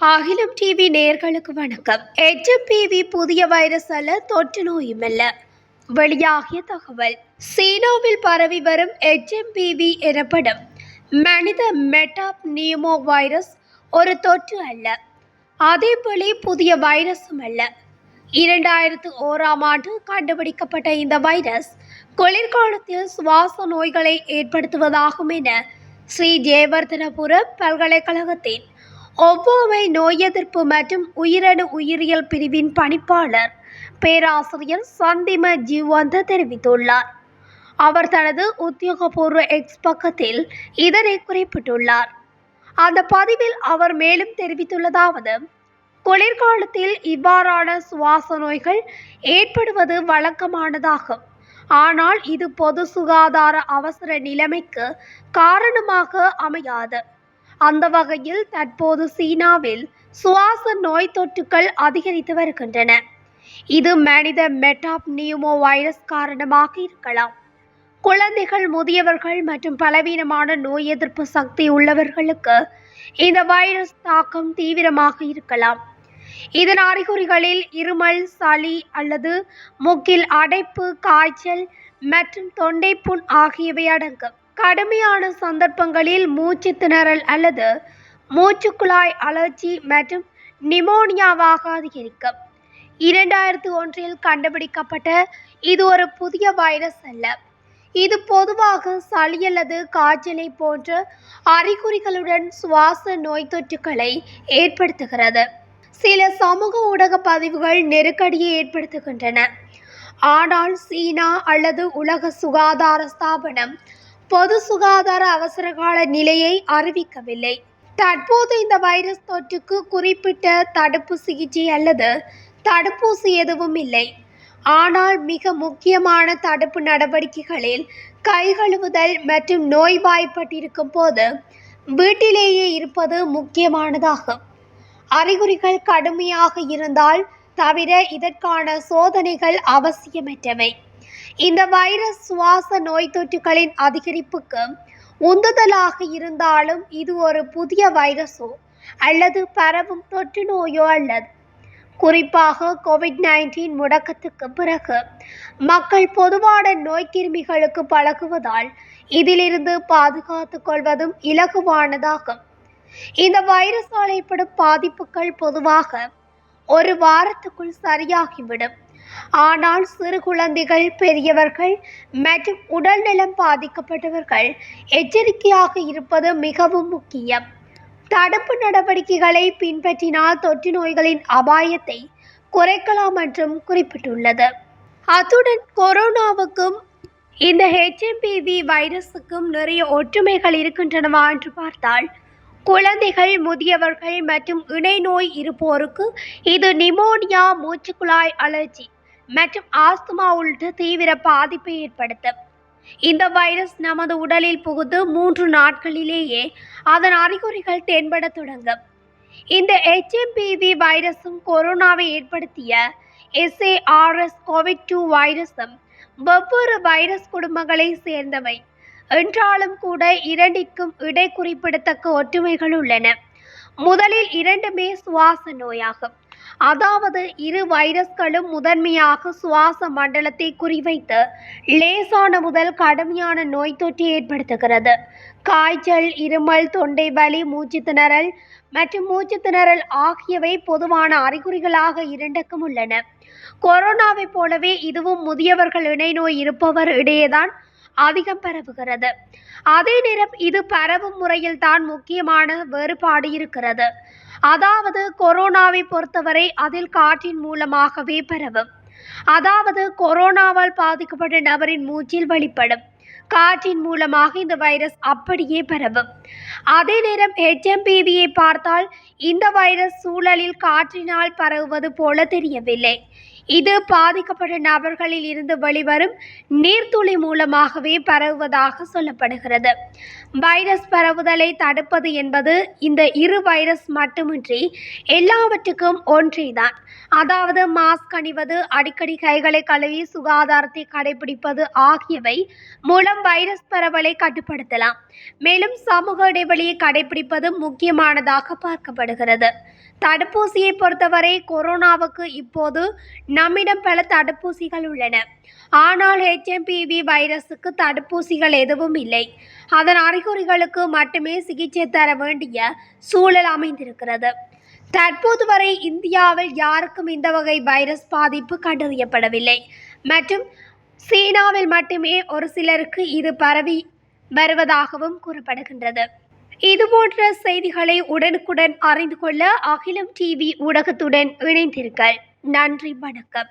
அகிலம் டிவி நேர்களுக்கு வணக்கம். எச்எம்பிவி புதிய வைரஸ் அல்ல தொற்று நோயும் அல்ல. வெளியாகிய தகவல். சீனாவில் பரவி வரும் எச்எம்பிவி எனப்படும் மனித மெட்டாப் நியூமோ வைரஸ் ஒரு தொற்று அல்ல. அதேபோல புதிய வைரஸும் அல்ல. இரண்டாயிரத்து ஓராம் ஆண்டு கண்டுபிடிக்கப்பட்ட இந்த வைரஸ் குளிர்காலத்தில் சுவாச நோய்களை ஏற்படுத்துவதாகும் என ஸ்ரீ ஜெயவர்தனபுர பல்கலைக்கழகத்தின் ஒவ்வாமை நோய் எதிர்ப்பு மற்றும் உயிரணு உயிரியல் பிரிவின் பணிப்பாளர் பேராசிரியர் சந்திம ஜீவந்த தெரிவித்துள்ளார். அவர் தனது உத்தியோகபூர்வ எக்ஸ் பக்கத்தில் இதனை குறிப்பிட்டுள்ளார். அந்த பதிவில் அவர் மேலும் தெரிவித்துள்ளதாவது குளிர்காலத்தில் இவ்வாறான சுவாச நோய்கள் ஏற்படுவது வழக்கமானதாகும். ஆனால் இது பொது சுகாதார அவசர நிலைமைக்கு காரணமாக அமையாது. அந்த வகையில் தற்போது சீனாவில் சுவாச நோய் தொற்றுக்கள் அதிகரித்து வருகின்றன. இது மனித மெட்டாப் நியூமோ வைரஸ் காரணமாக இருக்கலாம். குழந்தைகள் முதியவர்கள் மற்றும் பலவீனமான நோய் எதிர்ப்பு சக்தி உள்ளவர்களுக்கு இந்த வைரஸ் தாக்கம் தீவிரமாக இருக்கலாம். இதன் அறிகுறிகளில் இருமல் சளி அல்லது மூக்கில் அடைப்பு காய்ச்சல் மற்றும் தொண்டை புண் ஆகியவை அடங்கும். கடுமையான சந்தர்ப்பங்களில் மூச்சு திணறல் அல்லது மூச்சுக்குழாய் அழற்சி மற்றும் நிமோனியாவாக அதிகரிக்கும் இரண்டாயிரத்து ஒன்றில் கண்டுபிடிக்கப்பட்ட இது ஒரு புதிய வைரஸ் அல்ல. இது பொதுவாக சளி அல்லது காய்ச்சலை போன்ற அறிகுறிகளுடன் சுவாச நோய் தொற்றுகளை ஏற்படுத்துகிறது. சில சமூக ஊடக பதிவுகள் நெருக்கடியை ஏற்படுத்துகின்றன. ஆனால் சீனா அல்லது உலக சுகாதார ஸ்தாபனம் பொது சுகாதார அவசரகால நிலையை அறிவிக்கவில்லை. தற்போது இந்த வைரஸ் தொற்றுக்கு குறிப்பிட்ட தடுப்பு சிகிச்சை அல்லது தடுப்பூசி எதுவும் இல்லை. ஆனால் மிக முக்கியமான தடுப்பு நடவடிக்கைகளில் கை கழுவுதல் மற்றும் நோய்வாய்ப்பட்டிருக்கும் போது வீட்டிலேயே இருப்பது முக்கியமானதாகும். அறிகுறிகள் கடுமையாக இருந்தால் தவிர இதற்கான சோதனைகள் அவசியமற்றவை. இந்த வைரஸ் சுவாச நோய் தொற்றுகளின் அதிகரிப்புக்கு உந்துதலாக இருந்தாலும் இது ஒரு புதிய வைரஸோ அல்லது பரவும் தொற்று நோயோ அல்லது குறிப்பாக கோவிட் நைன்டீன் முடக்கத்துக்கு பிறகு மக்கள் பொதுவான நோய்க்கிருமிகளுக்கு பழகுவதால் இதிலிருந்து பாதுகாத்துக் கொள்வதும் இலகுவானதாகும் இந்த வைரஸால் ஏற்படும் பாதிப்புகள் பொதுவாக ஒரு வாரத்துக்குள் சரியாகிவிடும். ஆனால் சிறு குழந்தைகள் பெரியவர்கள் மற்றும் உடல்நலம் பாதிக்கப்பட்டவர்கள் எச்சரிக்கையாக இருப்பது மிகவும் முக்கியம். தடுப்பு நடவடிக்கைகளை பின்பற்றினால் தொற்று நோய்களின் அபாயத்தை குறைக்கலாம் என்றும் குறிப்பிட்டுள்ளது. அத்துடன் கொரோனாவுக்கும் இந்த ஹெச்எம்பிவி வைரஸுக்கும் நிறைய ஒற்றுமைகள் இருக்கின்றனவா என்று பார்த்தால் குழந்தைகள் முதியவர்கள் மற்றும் இணை நோய் இருப்போருக்கு இது நிமோனியா மூச்சுக்குழாய் அலர்ஜி மற்றும் ஆஸ்துமா உள்ளிட்ட தீவிர பாதிப்பை ஏற்படுத்தும். இந்த வைரஸ் நமது உடலில் புகுந்து மூன்று நாட்களிலேயே அதன் அறிகுறிகள் தென்படத் தொடங்கும். இந்த ஹெச்எம்பிவி வைரஸும் கொரோனாவை ஏற்படுத்திய எஸ்ஏஆர்எஸ் கோவிட் டூ வைரஸும் வெவ்வேறு வைரஸ் குடும்பங்களை சேர்ந்தவை. என்றாலும் கூட இரண்டிற்கும் இடை குறிப்பிடத்தக்க ஒற்றுமைகள் உள்ளன. முதலில் இரண்டுமே சுவாச நோயாகும். அதாவது இரு வைரஸ்களும் முதன்மையாக சுவாச மண்டலத்தை குறிவைத்து லேசான முதல் கடுமையான நோய் தொற்று ஏற்படுத்துகிறது. காய்ச்சல் இருமல் தொண்டை வலி மூச்சு திணறல் மற்றும் மூச்சு திணறல் ஆகியவை பொதுவான அறிகுறிகளாக இரண்டுக்கும் உள்ளன. கொரோனாவைப் போலவே இதுவும் முதியவர்கள் இணை நோய் இருப்பவர் இடையேதான் அதிகம் பரவுகிறது. அதே நேரம் இது பரவும் முறையில் தான் முக்கியமான வேறுபாடு இருக்கிறது. அதாவது கொரோனாவை பொறுத்தவரை அதில் காற்றின் மூலமாகவே பரவும். அதாவது கொரோனாவால் பாதிக்கப்பட்ட நபரின் மூச்சில் வெளிப்படும் காற்றின் மூலமாக இந்த வைரஸ் அப்படியே பரவும். அதே நேரம் ஹெச்எம்பிவியை பார்த்தால் இந்த வைரஸ் சூழலில் காற்றினால் பரவுவது போல தெரியவில்லை. இது பாதிக்கப்பட்ட நபர்களில் இருந்து வெளிவரும் நீர்த்துளி மூலமாகவே பரவுவதாக சொல்லப்படுகிறது. வைரஸ் பரவுதலை தடுப்பது என்பது இந்த இரு வைரஸ் மட்டுமின்றி எல்லாவற்றுக்கும் ஒன்றேதான். அதாவது மாஸ்க் அணிவது அடிக்கடி கைகளை கழுவி சுகாதாரத்தை கடைபிடிப்பது ஆகியவை மூலம் வைரஸ் பரவலை கட்டுப்படுத்தலாம். மேலும் சமூக இடைவெளியை கடைபிடிப்பது முக்கியமானதாக பார்க்கப்படுகிறது. தடுப்பூசியை பொறுத்தவரை கொரோனாவுக்கு இப்போது நம்மிடம் பல தடுப்பூசிகள் உள்ளன. ஆனால் ஹெச்எம்பிவி வைரஸுக்கு தடுப்பூசிகள் எதுவும் இல்லை. அதன் அறிகுறிகளுக்கு மட்டுமே சிகிச்சை தர வேண்டிய சூழல் அமைந்திருக்கிறது. தற்போது வரை இந்தியாவில் யாருக்கும் இந்த வகை வைரஸ் பாதிப்பு கண்டறியப்படவில்லை. மற்றும் சீனாவில் மட்டுமே ஒரு சிலருக்கு இது பரவி வருவதாகவும் கூறப்படுகின்றது. இதுபோன்ற செய்திகளை உடனுக்குடன் அறிந்து கொள்ள அகிலம் டிவி ஊடகத்துடன் இணைந்தீர்கள் நன்றி வணக்கம்.